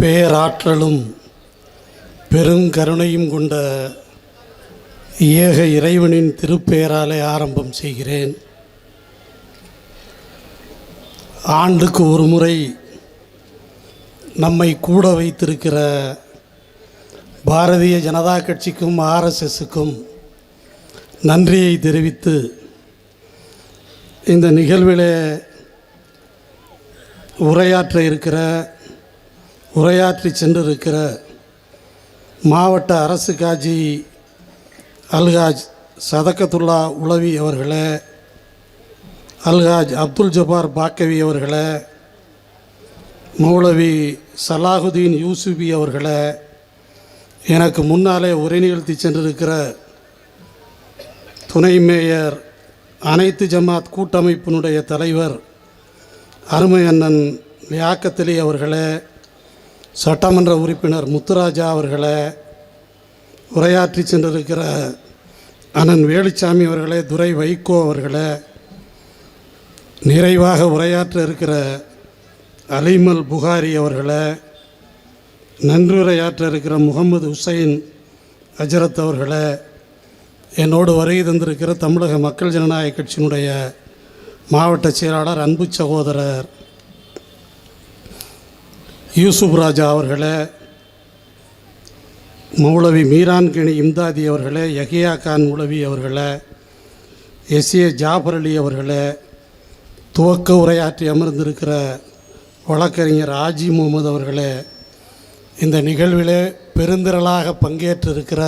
பேராற்றலும் பெருங்கருணையும் கொண்ட ஏக இறைவனின் திருப்பெயராலே ஆரம்பம் செய்கிறேன். ஆண்டுக்கு ஒரு முறை நம்மை கூட வைத்திருக்கிற பாரதிய ஜனதா கட்சிக்கும் ஆர்எஸ்எஸுக்கும் நன்றியை தெரிவித்து இந்த நிகழ்வில் உரையாற்ற இருக்கிற உரையாற்றி சென்றிருக்கிற மாவட்ட அரசு காஜி அல்ஹாஜ் சதக்கத்துல்லா உளவி அவர்களே அல்ஹாஜ் அப்துல் ஜபார் பாக்கவி அவர்களே மௌலவி சலாஹுதீன் யூசுபி அவர்களே எனக்கு முன்னாலே உரை நிகழ்த்தி சென்றிருக்கிற துணை மேயர் அனைத்து ஜமாத் கூட்டமைப்பினுடைய தலைவர் அருமையண்ணன் அண்ணன் அவர்களே சட்டமன்ற உறுப்பினர் முத்துராஜா அவர்களை உரையாற்றி சென்றிருக்கிற அண்ணன் வேலுச்சாமி அவர்களே துரை வைகோ அவர்களே நிறைவாக உரையாற்ற இருக்கிற அலிமல் புகாரி அவர்களே நன்றுரையாற்ற இருக்கிற முகமது ஹுசைன் அஜரத் அவர்களே என்னோடு வருகை தந்திருக்கிற தமிழக மக்கள் ஜனநாயக கட்சியினுடைய மாவட்ட செயலாளர் அன்பு சகோதரர் யூசுப் ராஜா அவர்களே மௌலவி மீரான்கனி இம்தாதி அவர்களே யஹியா கான் உளவி அவர்களே எஸ் ஏ ஜாஃபர் அலி அவர்களே துவக்க உரையாற்றி அமர்ந்திருக்கிற வழக்கறிஞர் ஆஜி முகமது அவர்களே இந்த நிகழ்விலே பெருந்திரளாக பங்கேற்றிருக்கிற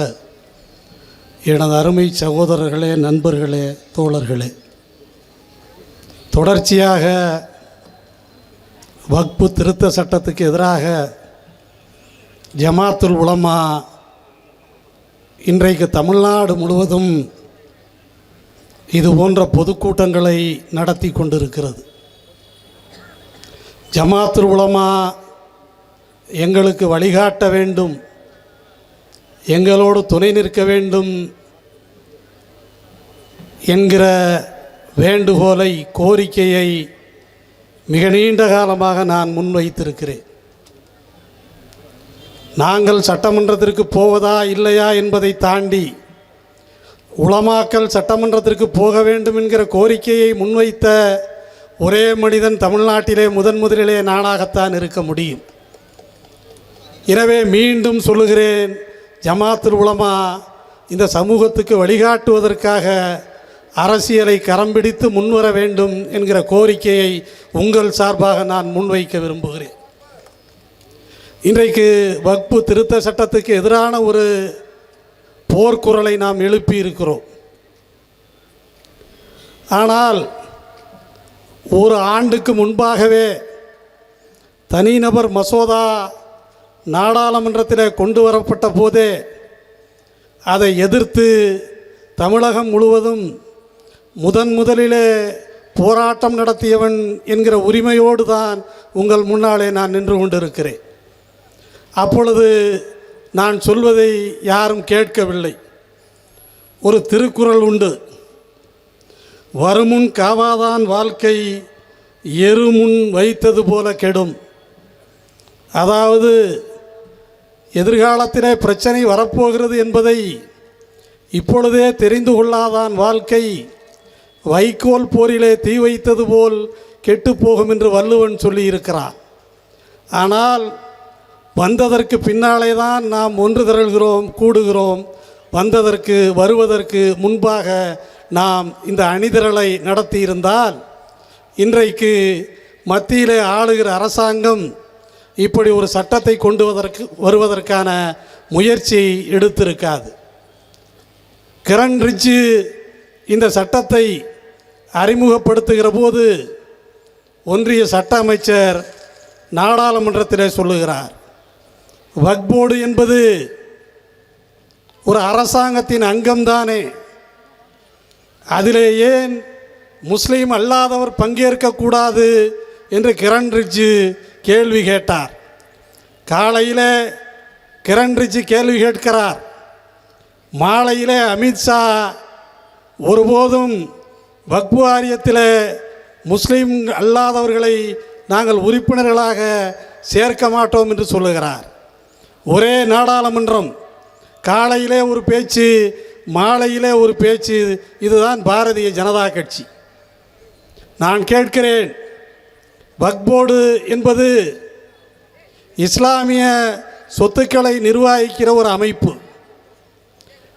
எனது அருமை சகோதரர்களே நண்பர்களே தோழர்களே தொடர்ச்சியாக வக்பு திருத்த சட்டத்துக்கு எதிராக ஜமாத்துல் உலமா இன்றைக்கு தமிழ்நாடு முழுவதும் இது போன்ற பொதுக்கூட்டங்களை நடத்தி கொண்டிருக்கிறது. ஜமாத்துல் உலமா எங்களுக்கு வழிகாட்ட வேண்டும் எங்களோடு துணை நிற்க வேண்டும் என்கிற வேண்டுகோளை கோரிக்கையை மிக நீண்ட காலமாக நான் முன்வைத்திருக்கிறேன். நாங்கள் சட்டமன்றத்திற்கு போவதா இல்லையா என்பதை தாண்டி உளமாக்கல் சட்டமன்றத்திற்கு போக வேண்டும் என்கிற கோரிக்கையை முன்வைத்த ஒரே மனிதன் தமிழ்நாட்டிலே முதன் முதலிலே நானாகத்தான் இருக்க முடியும். எனவே மீண்டும் சொல்லுகிறேன் ஜமாத்துல் உலமா இந்த சமூகத்துக்கு வழிகாட்டுவதற்காக அரசியலை கரம் பிடித்து முன்வர வேண்டும் என்கிற கோரிக்கையை உங்கள் சார்பாக நான் முன்வைக்க விரும்புகிறேன். இன்றைக்கு வக்பு திருத்த சட்டத்துக்கு எதிரான ஒரு போர்க்குரலை நாம் எழுப்பி இருக்கிறோம் ஆனால் ஒரு ஆண்டுக்கு முன்பாகவே தனிநபர் மசோதா நாடாளுமன்றத்தில் கொண்டு வரப்பட்ட போதே அதை எதிர்த்து தமிழகம் முழுவதும் முதன் முதலிலே போராட்டம் நடத்தியவன் என்கிற உரிமையோடு தான் உங்கள் முன்னாலே நான் நின்று கொண்டிருக்கிறேன். அப்பொழுது நான் சொல்வதை யாரும் கேட்கவில்லை. ஒரு திருக்குறள் உண்டு. வருமுன் காவாதான் வாழ்க்கை எருமுன் வைத்தது போல கெடும். அதாவது எதிர்காலத்திலே பிரச்சனை வரப்போகிறது என்பதை இப்பொழுதே தெரிந்து கொள்ளாதான் வாழ்க்கை வைக்கோல் போரிலே தீ வைத்தது போல் கெட்டுப்போகும் என்று வள்ளுவன் சொல்லியிருக்கிறார். ஆனால் வந்ததற்கு பின்னாலே தான் நாம் ஒன்று திரள்கிறோம் கூடுகிறோம். வந்ததற்கு வருவதற்கு முன்பாக நாம் இந்த அணிதிரளை நடத்தியிருந்தால் இன்றைக்கு மத்தியிலே ஆளுகிற அரசாங்கம் இப்படி ஒரு சட்டத்தை கொண்டு வதற்கு வருவதற்கான முயற்சி எடுத்திருக்காது. கிரண் ரிஜ்ஜு இந்த சட்டத்தை அறிமுகப்படுத்துகிற போது ஒன்றிய சட்ட அமைச்சர் நாடாளுமன்றத்திலே சொல்லுகிறார் வக்போர்டு என்பது ஒரு அரசாங்கத்தின் அங்கம்தானே. அதிலே ஏன் முஸ்லீம் அல்லாதவர் பங்கேற்கக்கூடாது? என்று கிரண் ரிஜ்ஜு கேள்வி கேட்டார். காலையில் கிரண் ரிஜ்ஜு கேள்வி கேட்கிறார் மாலையிலே அமித்ஷா ஒருபோதும் வக்பு வாரியத்தில் முஸ்லீம் அல்லாதவர்களை நாங்கள் உறுப்பினர்களாக சேர்க்க மாட்டோம் என்று சொல்லுகிறார். ஒரே நாடாளுமன்றம் காலையிலே ஒரு பேச்சு மாலையிலே ஒரு பேச்சு இதுதான் பாரதிய ஜனதா கட்சி. நான் கேட்கிறேன் வக்போர்டு என்பது இஸ்லாமிய சொத்துக்களை நிர்வகிக்கிற ஒரு அமைப்பு.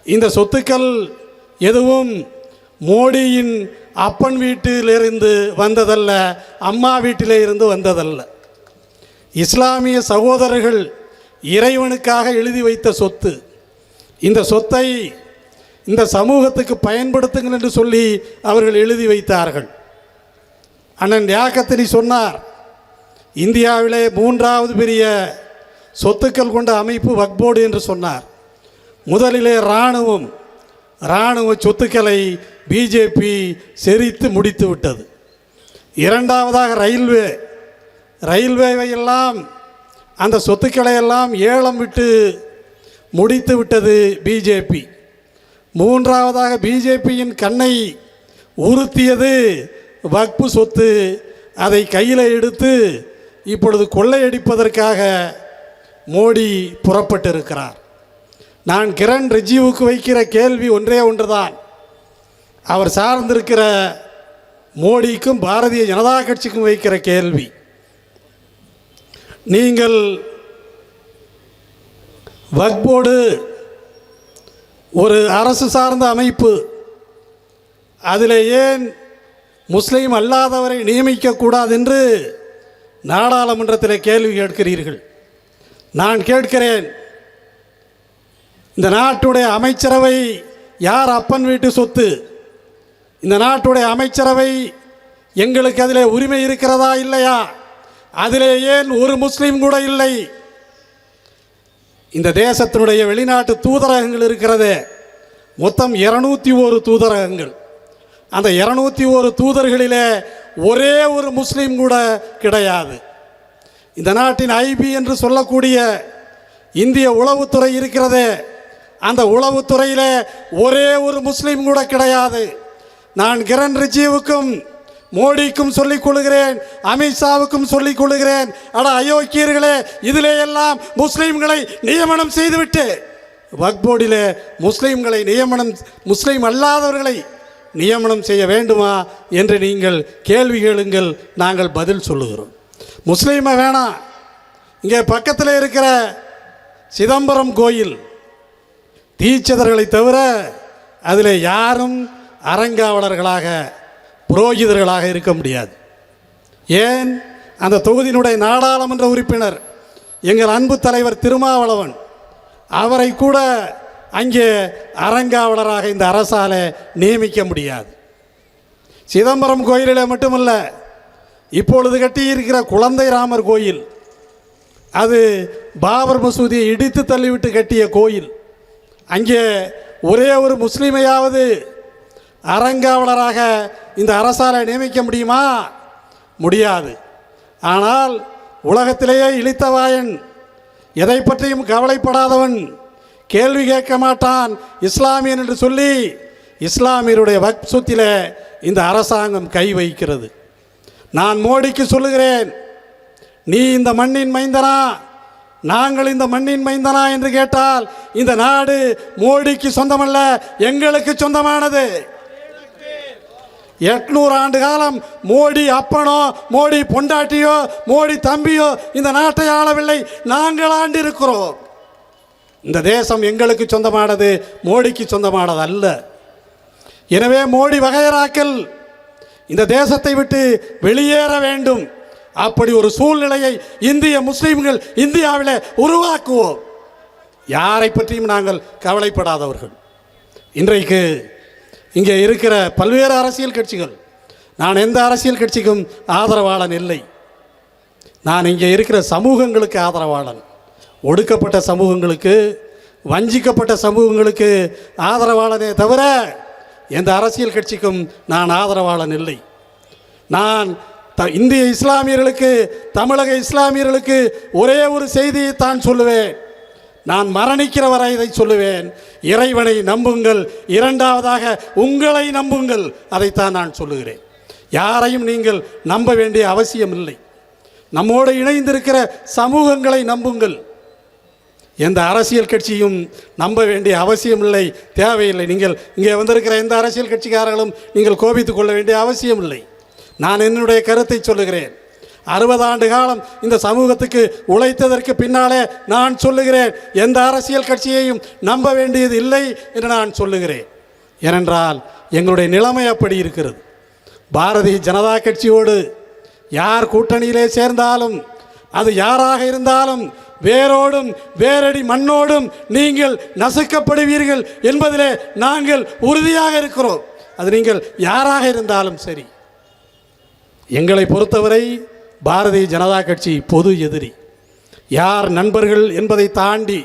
இந்த சொத்துக்கள் எதுவும் மோடியின் அப்பன் வீட்டிலிருந்து வந்ததல்ல அம்மா வீட்டிலே இருந்து வந்ததல்ல. இஸ்லாமிய சகோதரர்கள் இறைவனுக்காக எழுதி வைத்த சொத்து. இந்த சொத்தை இந்த சமூகத்துக்கு பயன்படுத்துங்கள் என்று சொல்லி அவர்கள் எழுதி வைத்தார்கள். அண்ணன் யாக்கத்தினி சொன்னார் இந்தியாவிலே மூன்றாவது பெரிய சொத்துக்கள் கொண்ட அமைப்பு வக்போர்டு என்று சொன்னார். முதலிலே இராணுவம் இராணுவ சொத்துக்களை பிஜேபி செறித்து முடித்து விட்டது. இரண்டாவதாக ரயில்வே. ரயில்வேவை எல்லாம் அந்த சொத்துக்களை எல்லாம் ஏலம் விட்டு முடித்து விட்டது பிஜேபி மூன்றாவதாக பிஜேபியின் கண்ணை உறுத்தியது வக்பு சொத்து. அதை கையில் எடுத்து இப்பொழுது கொள்ளையடிப்பதற்காக மோடி புறப்பட்டிருக்கிறார். நான் கிரண் ரிஜிவுக்கு வைக்கிற கேள்வி ஒன்றே ஒன்றுதான். அவர் சார்ந்திருக்கிற மோடிக்கும் பாரதிய ஜனதா கட்சிக்கும் வைக்கிற கேள்வி. நீங்கள் வக்போர்டு ஒரு அரசு சார்ந்த அமைப்பு. அதில் ஏன் முஸ்லீம் அல்லாதவரை நியமிக்கக்கூடாது என்று நாடாளுமன்றத்தில் கேள்வி கேட்கிறீர்கள். நான் கேட்கிறேன். இந்த நாட்டுடைய அமைச்சரவை யார் அப்பன் வீட்டு சொத்து? இந்த நாட்டுடைய அமைச்சரவை எங்களுக்கு அதில் உரிமை இருக்கிறதா இல்லையா? அதிலே ஏன் ஒரு முஸ்லீம் கூட இல்லை? இந்த தேசத்தினுடைய வெளிநாட்டு தூதரகங்கள் இருக்கிறது. மொத்தம் இருநூத்தி ஒரு தூதரகங்கள். அந்த இருநூத்தி ஒரு தூதர்களிலே ஒரே ஒரு முஸ்லீம் கூட கிடையாது. இந்த நாட்டின் ஐபி என்று சொல்லக்கூடிய இந்திய உளவுத்துறை இருக்கிறதே. அந்த உளவுத்துறையில் ஒரே ஒரு முஸ்லீம் கூட கிடையாது. நான் கிரண் ரிஜிவுக்கும் மோடிக்கும் சொல்லிக் கொள்கிறேன் அமித்ஷாவுக்கும் சொல்லிக் கொள்கிறேன். அட அயோக்கியர்களே இதிலே எல்லாம் முஸ்லீம்களை நியமனம் செய்துவிட்டு வக்போர்டிலே முஸ்லீம்களை நியமனம் முஸ்லீம் அல்லாதவர்களை நியமனம் செய்ய வேண்டுமா என்று நீங்கள் கேள்வி கேளுங்கள் நாங்கள் பதில் சொல்லுகிறோம். முஸ்லீமை வேணாம். இங்கே பக்கத்தில் இருக்கிற சிதம்பரம் கோயில் தீட்சிதர்களை தவிர அதில் யாரும் அறங்காவலர்களாக புரோகிதர்களாக இருக்க முடியாது. ஏன்? அந்த தொகுதியினுடைய நாடாளுமன்ற உறுப்பினர் எங்கள் அன்பு தலைவர் திருமாவளவன் அவரை கூட அங்கே அறங்காவலராக இந்த அரசால் நியமிக்க முடியாது. சிதம்பரம் கோயிலில் மட்டுமல்ல இப்பொழுது கட்டியிருக்கிற குழந்தை ராமர் கோயில் அது பாபர் மசூதியை இடித்து தள்ளிவிட்டு கட்டிய கோயில். அங்கே ஒரே ஒரு முஸ்லீமையாவது அறங்காவலராக இந்த அரசால் நியமிக்க முடியுமா? முடியாது. ஆனால் உலகத்திலேயே இழித்தவாயன் எதை பற்றியும் கவலைப்படாதவன் கேள்வி கேட்க மாட்டான் இஸ்லாமியன் என்று சொல்லி இஸ்லாமியருடைய வக்சத்தில் இந்த அரசாங்கம் கை வைக்கிறது. நான் மோடிக்கு சொல்லுகிறேன் நீ இந்த மண்ணின் மைந்தனா? நாங்கள் இந்த மண்ணின் மைந்தனா என்று கேட்டால் இந்த நாடு மோடிக்கு சொந்தமல்ல எங்களுக்கு சொந்தமானது. எட்நூறு ஆண்டு காலம் மோடி அப்பனோ மோடி பொண்டாட்டியோ மோடி தம்பியோ இந்த நாட்டை ஆளவில்லை. நாங்கள் ஆண்டிருக்கிறோம். இந்த தேசம் எங்களுக்கு சொந்தமானது மோடிக்கு சொந்தமானது அல்ல எனவே மோடி வகையராக்கல் இந்த தேசத்தை விட்டு வெளியேற வேண்டும். அப்படி ஒரு சூழ்நிலையை இந்திய முஸ்லீம்கள் இந்தியாவில் உருவாக்குவோம். யாரை பற்றியும் நாங்கள் கவலைப்படாதவர்கள். இன்றைக்கு இங்கே இருக்கிற பல்வேறு அரசியல் கட்சிகள் நான் எந்த அரசியல் கட்சிக்கும் ஆதரவாளன் இல்லை. நான் இங்கே இருக்கிற சமூகங்களுக்கு ஆதரவாளன். ஒடுக்கப்பட்ட சமூகங்களுக்கு வஞ்சிக்கப்பட்ட சமூகங்களுக்கு ஆதரவாளனே தவிர எந்த அரசியல் கட்சிக்கும் நான் ஆதரவாளன் இல்லை. நான் த இந்திய இஸ்லாமியர்களுக்கு தமிழக இஸ்லாமியர்களுக்கு ஒரே ஒரு செய்தியை தான் சொல்லுவேன். நான் மரணிக்கிற வரை இதை சொல்லுவேன். இறைவனை நம்புங்கள். இரண்டாவதாக உங்களை நம்புங்கள். அதைத்தான் நான் சொல்லுகிறேன். யாரையும் நீங்கள் நம்ப வேண்டிய அவசியம் இல்லை நம்மோடு இணைந்திருக்கிற சமூகங்களை நம்புங்கள். எந்த அரசியல் கட்சியும் நம்ப வேண்டிய அவசியம் இல்லை தேவையில்லை. நீங்கள் இங்கே வந்திருக்கிற எந்த அரசியல் கட்சிக்காரர்களும் நீங்கள் கோபித்துக் கொள்ள வேண்டிய அவசியம் இல்லை நான் என்னுடைய கருத்தை சொல்லுகிறேன். அறுபது ஆண்டு காலம் இந்த சமூகத்துக்கு உழைத்ததற்கு பின்னாலே நான் சொல்லுகிறேன். எந்த அரசியல் கட்சியையும் நம்ப வேண்டியது இல்லை என்று நான் சொல்லுகிறேன். ஏனென்றால் எங்களுடைய நிலைமை அப்படி இருக்கிறது. பாரதிய ஜனதா கட்சியோடு யார் கூட்டணியிலே சேர்ந்தாலும் அது யாராக இருந்தாலும் வேரோடும் வேரடி மண்ணோடும் நீங்கள் நசுக்கப்படுவீர்கள் என்பதிலே நாங்கள் உறுதியாக இருக்கிறோம். அது நீங்கள் யாராக இருந்தாலும் சரி. எங்களை பொறுத்தவரை பாரதிய ஜனதா கட்சி பொது எதிரி. யார் நண்பர்கள் என்பதை தாண்டி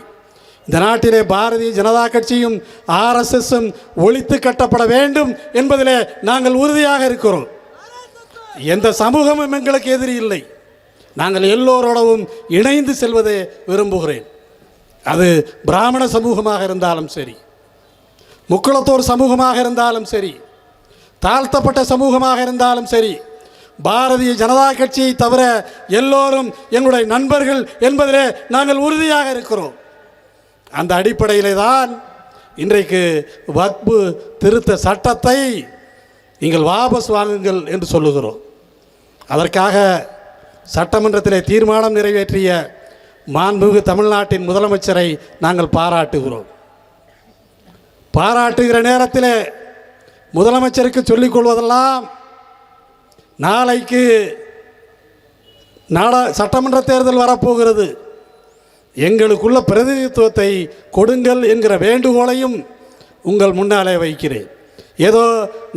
இந்த நாட்டிலே பாரதிய ஜனதா கட்சியும் ஆர்எஸ்எஸும் ஒழித்து கட்டப்பட வேண்டும் என்பதிலே நாங்கள் உறுதியாக இருக்கிறோம். எந்த சமூகமும் எங்களுக்கு எதிரி இல்லை. நாங்கள் எல்லோரோடவும் இணைந்து செல்வதை விரும்புகிறேன். அது பிராமண சமூகமாக இருந்தாலும் சரி முக்குளத்தோர் சமூகமாக இருந்தாலும் சரி தாழ்த்தப்பட்ட சமூகமாக இருந்தாலும் சரி பாரதிய ஜனதா கட்சியை தவிர எல்லோரும் எங்களுடைய நண்பர்கள் என்பதிலே நாங்கள் உறுதியாக இருக்கிறோம். அந்த அடிப்படையிலே தான் இன்றைக்கு வக்பு திருத்த சட்டத்தை நீங்கள் வாபஸ் வாங்குங்கள் என்று சொல்லுகிறோம். அதற்காக சட்டமன்றத்திலே தீர்மானம் நிறைவேற்றிய மாண்புமிகு தமிழ்நாட்டின் முதலமைச்சரை நாங்கள் பாராட்டுகிறோம். பாராட்டுகிற நேரத்தில் முதலமைச்சருக்கு சொல்லிக் கொள்வதெல்லாம் நாளைக்கு நாடா சட்டமன்ற தேர்தல் வரப்போகிறது. எங்களுக்குள்ள பிரதிநிதித்துவத்தை கொடுங்கள் என்கிற வேண்டுகோளையும் உங்கள் முன்னாலே வைக்கிறேன். ஏதோ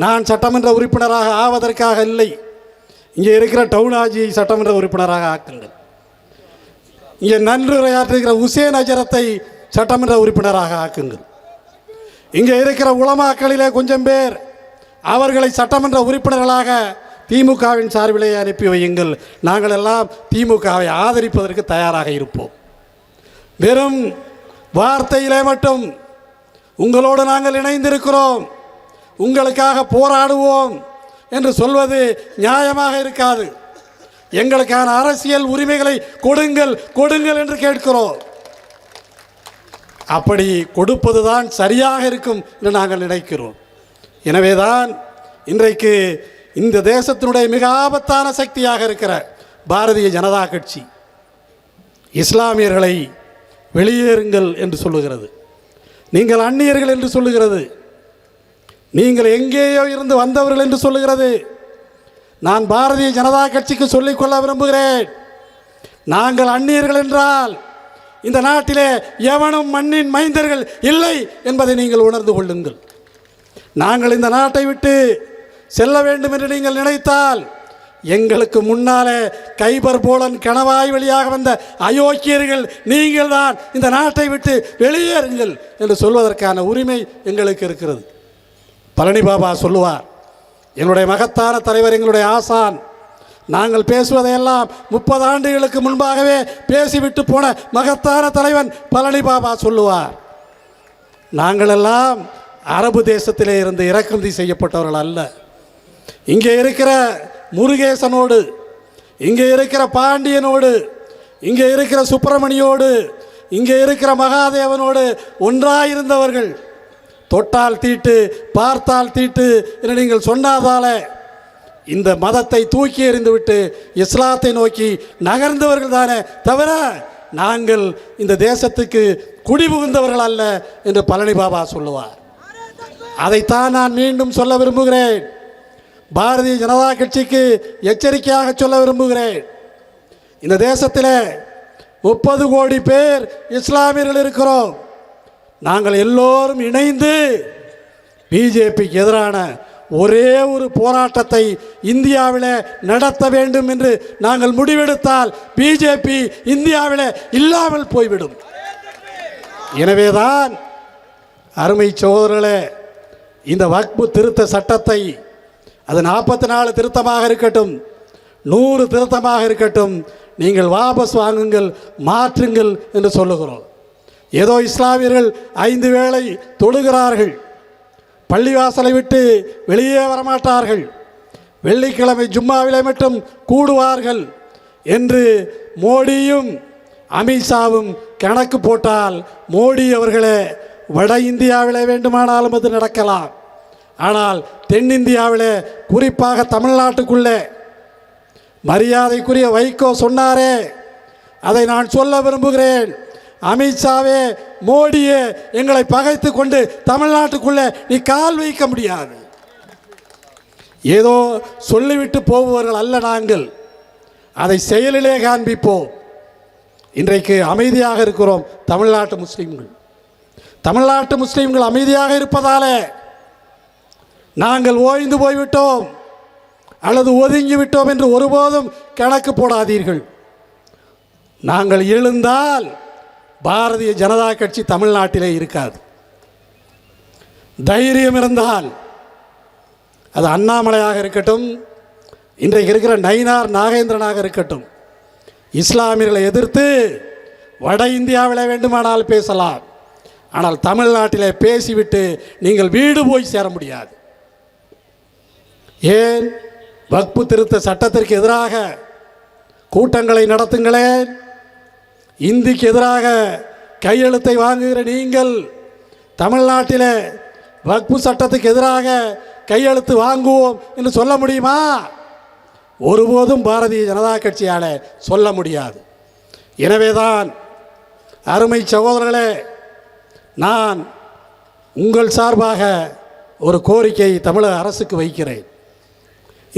நான் சட்டமன்ற உறுப்பினராக ஆவதற்காக இல்லை. இங்கே இருக்கிற டவுன் சட்டமன்ற உறுப்பினராக ஆக்குங்கள். இங்கே நன்றுரையாற்றுகிற உசேன் அஜரத்தை சட்டமன்ற உறுப்பினராக ஆக்குங்கள். இங்கே இருக்கிற உளமாக்களிலே கொஞ்சம் பேர் அவர்களை சட்டமன்ற உறுப்பினர்களாக திமுகவின் சார்பிலே அனுப்பி வையுங்கள். நாங்கள் எல்லாம் திமுகவை ஆதரிப்பதற்கு தயாராக இருப்போம். வெறும் வார்த்தையிலே மட்டும் உங்களோடு நாங்கள் இணைந்திருக்கிறோம். உங்களுக்காக போராடுவோம் என்று சொல்வது நியாயமாக இருக்காது. எங்களுக்கான அரசியல் உரிமைகளை கொடுங்கள் கொடுங்கள் என்று கேட்கிறோம். அப்படி கொடுப்பதுதான் சரியாக இருக்கும் என்று நாங்கள் நினைக்கிறோம். எனவேதான் இன்றைக்கு இந்த தேசத்தினுடைய மிக ஆபத்தான சக்தியாக இருக்கிற பாரதிய ஜனதா கட்சி இஸ்லாமியர்களை வெளியேறுங்கள் என்று சொல்லுகிறது. நீங்கள் அந்நியர்கள் என்று சொல்லுகிறது. நீங்கள் எங்கேயோ இருந்து வந்தவர்கள் என்று சொல்லுகிறது. நான் பாரதிய ஜனதா கட்சிக்கு சொல்லிக்கொள்ள விரும்புகிறேன். நாங்கள் அந்நியர்கள் என்றால் இந்த நாட்டிலே எவனும் மண்ணின் மைந்தர்கள் இல்லை என்பதை நீங்கள் உணர்ந்து கொள்ளுங்கள். நாங்கள் இந்த நாட்டை விட்டு செல்ல வேண்டும் என்று நீங்கள் நினைத்தால் எங்களுக்கு முன்னாலே கைபர் போலன் கணவாய் வழியாக வந்த அயோக்கியர்கள் நீங்கள் தான் இந்த நாட்டை விட்டு வெளியேறுங்கள் என்று சொல்வதற்கான உரிமை எங்களுக்கு இருக்கிறது. பழனி பாபா சொல்லுவார் என்னுடைய மகத்தான தலைவர் எங்களுடைய ஆசான். நாங்கள் பேசுவதையெல்லாம் முப்பது ஆண்டுகளுக்கு முன்பாகவே பேசிவிட்டு போன மகத்தான தலைவன் பழனி பாபா சொல்லுவார். நாங்களெல்லாம் அரபு தேசத்திலே இருந்து இறக்குமதி செய்யப்பட்டவர்கள் அல்ல. இங்கே இருக்கிற முருகேசனோடு இங்கே இருக்கிற பாண்டியனோடு இங்கே இருக்கிற சுப்பிரமணியோடு இங்கே இருக்கிற மகாதேவனோடு ஒன்றாயிருந்தவர்கள். தொட்டால் தீட்டு பார்த்தால் தீட்டு என்று நீங்கள் சொன்னாதால இந்த மதத்தை தூக்கி எறிந்துவிட்டு இஸ்லாத்தை நோக்கி நகர்ந்தவர்கள் தானே தவிர நாங்கள் இந்த தேசத்துக்கு குடிபுகுந்தவர்கள் அல்ல என்று பழனி பாபா சொல்லுவார். அதைத்தான் நான் மீண்டும் சொல்ல விரும்புகிறேன். பாரதிய ஜனதா கட்சிக்கு எச்சரிக்கையாக சொல்ல விரும்புகிறேன். இந்த தேசத்தில் முப்பது கோடி பேர் இஸ்லாமியர்கள் இருக்கிறோம். நாங்கள் எல்லோரும் இணைந்து பிஜேபிக்கு எதிரான ஒரே ஒரு போராட்டத்தை இந்தியாவில் நடத்த வேண்டும் என்று நாங்கள் முடிவெடுத்தால் பிஜேபி இந்தியாவில் இல்லாமல் போய்விடும். எனவேதான் அருமை சோதரர்களே இந்த வக்பு திருத்த சட்டத்தை அது நாற்பத்தி நாலு திருத்தமாக இருக்கட்டும். நூறு திருத்தமாக இருக்கட்டும். நீங்கள் வாபஸ் வாங்குங்கள் மாற்றுங்கள் என்று சொல்லுகிறோம். ஏதோ இஸ்லாமியர்கள் ஐந்து வேளை தொழுகிறார்கள். பள்ளிவாசலை விட்டு வெளியே வரமாட்டார்கள். வெள்ளிக்கிழமை ஜும்மாவிலே மட்டும் கூடுவார்கள் என்று மோடியும் அமித்ஷாவும் கணக்கு போட்டால் மோடி அவர்களே வட இந்தியாவிலே வேண்டுமானாலும் அது நடக்கலாம். ஆனால் தென்னிந்தியாவில் குறிப்பாக தமிழ்நாட்டுக்குள்ளே மரியாதைக்குரிய வைகோ சொன்னாரே. அதை நான் சொல்ல விரும்புகிறேன். அமித்ஷாவே மோடியே எங்களை பகைத்து கொண்டு தமிழ்நாட்டுக்குள்ளே நீ கால் வைக்க முடியாது. ஏதோ சொல்லிவிட்டு போபவர்கள் அல்ல நாங்கள். அதை செயலிலே காண்பிப்போம். இன்றைக்கு அமைதியாக இருக்கிறோம் தமிழ்நாட்டு முஸ்லீம்கள். தமிழ்நாட்டு முஸ்லீம்கள் அமைதியாக இருப்பதாலே நாங்கள் ஓய்ந்து போய்விட்டோம். அல்லது ஒதுங்கி விட்டோம் என்று ஒருபோதும் கணக்கு போடாதீர்கள். நாங்கள் எழுந்தால் பாரதிய ஜனதா கட்சி தமிழ்நாட்டிலே இருக்காது. தைரியம் இருந்தால் அது அண்ணாமலையாக இருக்கட்டும் இன்றைக்கு இருக்கிற நயினார் நாகேந்திரனாக இருக்கட்டும் இஸ்லாமியர்களை எதிர்த்து வட இந்தியாவில் வேண்டுமானால் பேசலாம். ஆனால் தமிழ்நாட்டிலே பேசிவிட்டு நீங்கள் வீடு போய் சேர முடியாது. ஏன் வக்பு திருத்த சட்டத்திற்கு எதிராக கூட்டங்களை நடத்துங்களேன்? இந்திக்கு எதிராக கையெழுத்தை வாங்குகிற நீங்கள் தமிழ்நாட்டிலே வக்பு சட்டத்துக்கு எதிராக கையெழுத்து வாங்குவோம் என்று சொல்ல முடியுமா? ஒருபோதும் பாரதிய ஜனதா கட்சியால் சொல்ல முடியாது. எனவேதான் அருமை சகோதரர்களே நான் உங்கள் சார்பாக ஒரு கோரிக்கை தமிழக அரசுக்கு வைக்கிறேன்.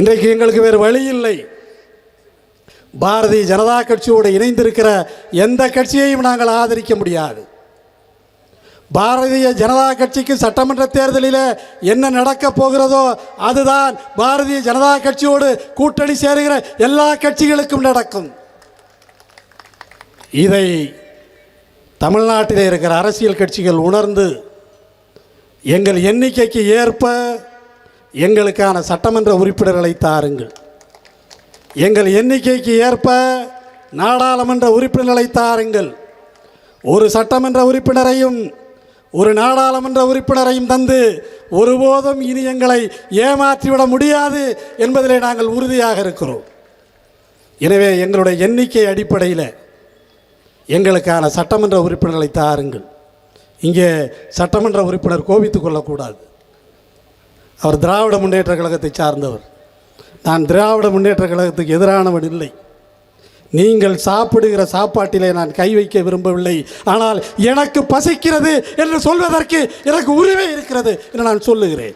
இன்றைக்கு எங்களுக்கு வேறு வழி இல்லை. பாரதிய ஜனதா கட்சியோடு இணைந்திருக்கிற எந்த கட்சியையும் நாங்கள் ஆதரிக்க முடியாது. பாரதிய ஜனதா கட்சிக்கு சட்டமன்ற தேர்தலில் என்ன நடக்கப் போகிறதோ அதுதான் பாரதிய ஜனதா கட்சியோடு கூட்டணி சேருகிற எல்லா கட்சிகளுக்கும் நடக்கும். இதை தமிழ்நாட்டில் இருக்கிற அரசியல் கட்சிகள் உணர்ந்து எங்கள் எண்ணிக்கைக்கு ஏற்ப எங்களுக்கான சட்டமன்ற உறுப்பினர்களை தாருங்கள். எங்கள் எண்ணிக்கைக்கு ஏற்ப நாடாளுமன்ற உறுப்பினர்களை தாருங்கள். ஒரு சட்டமன்ற உறுப்பினரையும் ஒரு நாடாளுமன்ற உறுப்பினரையும் தந்து ஒருபோதும் இனி எங்களை ஏமாற்றிவிட முடியாது என்பதிலே நாங்கள் உறுதியாக இருக்கிறோம். எனவே எங்களுடைய எண்ணிக்கை அடிப்படையில் எங்களுக்கான சட்டமன்ற உறுப்பினர்களை தாருங்கள். இங்கே சட்டமன்ற உறுப்பினர் கோபித்து கொள்ளக்கூடாது. அவர் திராவிட முன்னேற்ற கழகத்தை சார்ந்தவர். நான் திராவிட முன்னேற்ற கழகத்துக்கு எதிரானவன் இல்லை. நீங்கள் சாப்பிடுகிற சாப்பாட்டிலே நான் கை வைக்க விரும்பவில்லை. ஆனால் எனக்கு பசிக்கிறது என்று சொல்வதற்கு எனக்கு உரிமை இருக்கிறது என்று நான் சொல்லுகிறேன்.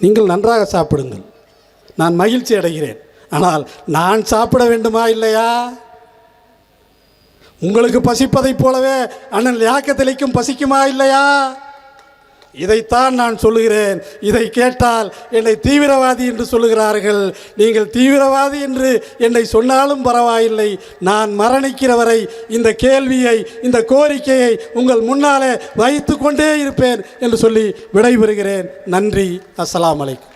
நீங்கள் நன்றாக சாப்பிடுங்கள். நான் மகிழ்ச்சி அடைகிறேன். ஆனால் நான் சாப்பிட வேண்டுமா இல்லையா? உங்களுக்கு பசிப்பதைப் போலவே அண்ணன் லியாக்கத்திலைக்கும் பசிக்குமா இல்லையா? இதைத்தான் நான் சொல்லுகிறேன். இதை கேட்டால் என்னை தீவிரவாதி என்று சொல்லுகிறார்கள். நீங்கள் தீவிரவாதி என்று என்னை சொன்னாலும் பரவாயில்லை. நான் மரணிக்கிற வரை இந்த கேள்வியை இந்த கோரிக்கையை உங்கள் முன்னாலே வைத்து கொண்டே இருப்பேன் என்று சொல்லி விடைபெறுகிறேன். நன்றி. அஸ்லாம் அலைக்கும்.